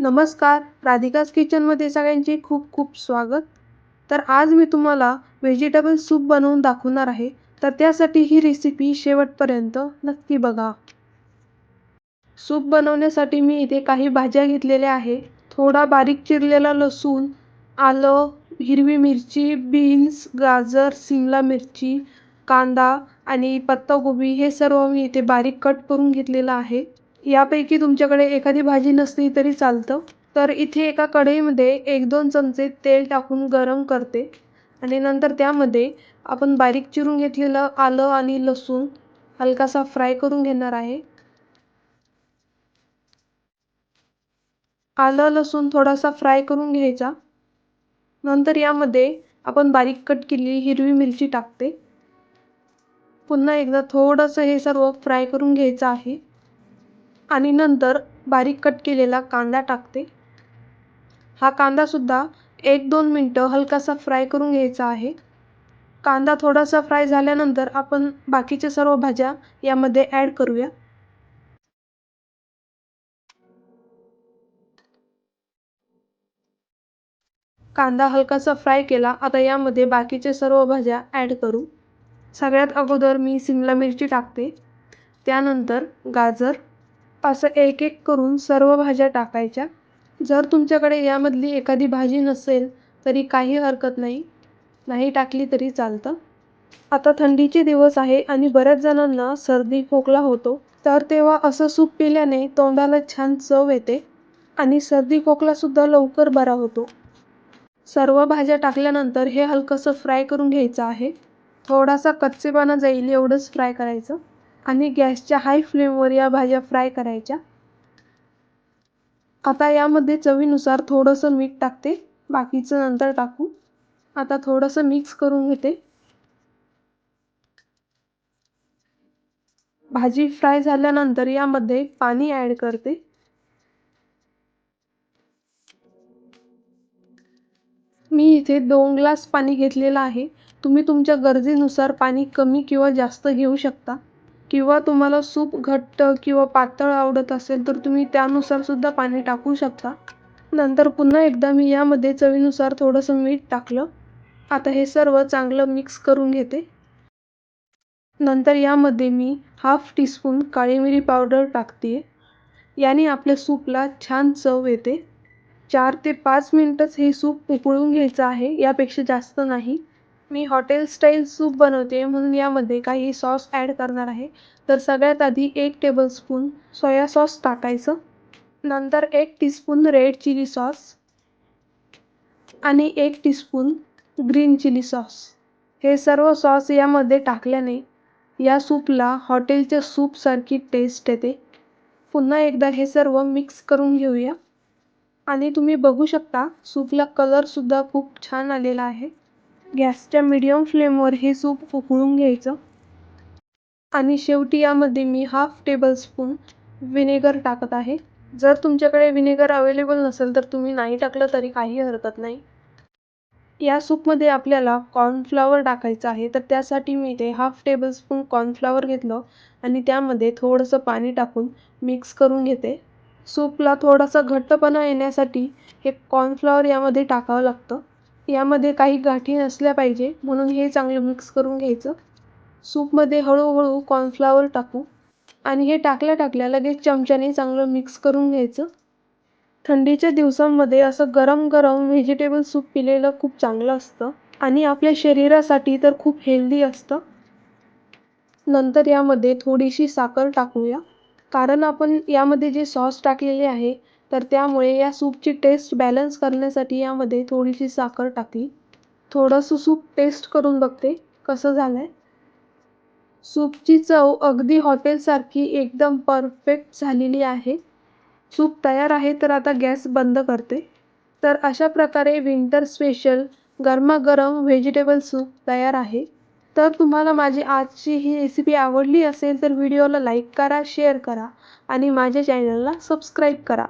नमस्कार. राधिकाज किचनमध्ये सगळ्यांचे खूप खूप स्वागत. तर आज मी तुम्हाला व्हेजिटेबल सूप बनवून दाखवणार आहे. तर त्यासाठी ही रेसिपी शेवटपर्यंत नक्की बघा. सूप बनवण्यासाठी मी इथे काही भाज्या घेतलेल्या आहे. थोडा बारीक चिरलेला लसूण आलं हिरवी मिरची बीन्स गाजर सिमला मिरची कांदा आणि पत्ताकोबी हे सर्व मी इथे बारीक कट करून घेतलेलं आहे. यापैकी तुमच्याकडे एखादी भाजी नसली तरी चालतं. तर इथे एका कढईमध्ये एक दोन चमचे तेल टाकून गरम करते. आणि नंतर त्यामध्ये आपण बारीक चिरून घेतलेलं आलं आणि लसूण हलकासा फ्राय करून घेणार आहे. आलं लसूण थोडासा फ्राय करून घ्यायचा. नंतर यामध्ये आपण बारीक कट केलेली हिरवी मिरची टाकते. पुन्हा एकदा थोडंसं हे सर्व फ्राय करून घ्यायचं आहे. आणि नंतर बारीक कट केलेला कांदा टाकते. हा कांदासुद्धा एक दोन मिनटं हलकासा फ्राय करून घ्यायचा आहे. कांदा थोडासा फ्राय झाल्यानंतर आपण बाकीच्या सर्व भाज्या यामध्ये ॲड करूया. कांदा हलकासा फ्राय केला आता यामध्ये बाकीचे सर्व भाज्या ॲड करू. सगळ्यात अगोदर मी सिमला मिरची टाकते. त्यानंतर गाजर असं एक एक करून सर्व भाज्या टाकायच्या. जर तुमच्याकडे यामधली एखादी भाजी नसेल तरी काही हरकत नाही. नाही टाकली तरी चालतं. आता थंडीचे दिवस आहे आणि बऱ्याच जणांना सर्दी खोकला होतो. तर तेव्हा असं सूप पिल्याने तोंडाला छान चव येते आणि सर्दी खोकलासुद्धा लवकर बरा होतो. सर्व भाज्या टाकल्यानंतर हे हलकंसं फ्राय करून घ्यायचं आहे. थोडासा कच्चेपणा जाईल एवढंच फ्राय करायचं. आणि गॅसच्या हाय फ्लेमवर या भाज्या फ्राय करायच्या. आता यामध्ये चवीनुसार थोडंसं मीठ टाकते. बाकीचं नंतर टाकू. आता थोडंसं मिक्स करून घेते. भाजी फ्राय झाल्यानंतर यामध्ये पाणी ॲड करते. मी इथे दोन ग्लास पाणी घेतलेलं आहे. तुम्ही तुमच्या गरजेनुसार पाणी कमी किंवा जास्त घेऊ शकता. किंवा तुम्हाला सूप घट्ट किंवा पातळ आवडत असेल तर तुम्ही त्यानुसार सुद्धा पाणी टाकू शकता. नंतर पुन्हा एकदा मी यामध्ये चवीनुसार थोडंसं मीठ टाकलं. आता हे सर्व चांगलं मिक्स करून घेते. नंतर यामध्ये मी हाफ टीस्पून काळी मिरी पावडर टाकते याने आपल्या सूपला छान चव येते. चार ते पाच मिनटंच हे सूप उकळून घ्यायचं आहे यापेक्षा जास्त नाही. मी हॉटेल स्टाईल सूप बनवते म्हणून यामध्ये काही सॉस ॲड करणार आहे. तर सगळ्यात आधी एक टेबलस्पून सोया सॉस टाकायचं. नंतर एक टीस्पून रेड चिली सॉस आणि एक टीस्पून ग्रीन चिली सॉस हे सर्व सॉस यामध्ये टाकल्याने या सूपला हॉटेलच्या सूपसारखी टेस्ट येते. पुन्हा एकदा हे सर्व मिक्स करून घेऊया. आणि तुम्ही बघू शकता सूपला कलरसुद्धा खूप छान आलेला आहे. गॅसच्या मिडियम फ्लेमवर हे सूप उकळून घ्यायचं. आणि शेवटी यामध्ये मी हाफ टेबलस्पून व्हिनेगर टाकत आहे. जर तुमच्याकडे विनेगर अवेलेबल नसेल तर तुम्ही नाही टाकलं तरी काही हरकत नाही. या सूपमध्ये आपल्याला कॉर्नफ्लॉवर टाकायचं आहे तर त्यासाठी मी ते हाफ टेबलस्पून कॉर्नफ्लॉवर घेतलं आणि त्यामध्ये थोडंसं पाणी टाकून मिक्स करून घेते. सूपला थोडासा घट्टपणा येण्यासाठी हे कॉर्नफ्लॉवर यामध्ये टाकावं लागतं. यामध्ये काही गाठी नसल्या पाहिजे. म्हणून हे चांगलं मिक्स करून घ्यायचं. सूपमध्ये हळूहळू कॉर्नफ्लॉवर टाकू. आणि हे टाकल्या टाकल्या लगेच चमच्याने चांगलं मिक्स करून घ्यायचं. थंडीच्या दिवसांमध्ये असं गरम गरम व्हेजिटेबल सूप पिलेलं खूप चांगलं असतं. आणि आपल्या शरीरासाठी तर खूप हेल्दी असतं. नंतर यामध्ये थोडीशी साखर टाकूया. कारण आपण यामध्ये जे सॉस टाकलेले आहे तर त्यामुळे या सूपची टेस्ट बॅलन्स करण्यासाठी यामध्ये थोडीशी साखर टाकली थोडंसं सूप टेस्ट करून बघते कसं झालं आहे सूपची चव अगदी हॉटेलसारखी एकदम परफेक्ट झालेली आहे. सूप तयार आहे तर आता गॅस बंद करते. तर अशा प्रकारे विंटर स्पेशल गरमागरम व्हेजिटेबल सूप तयार आहे. तर तुम्हाला माझी आजची ही रेसिपी आवडली असेल तर व्हिडिओला लाईक करा शेअर करा आणि माझ्या चॅनलला सबस्क्राईब करा.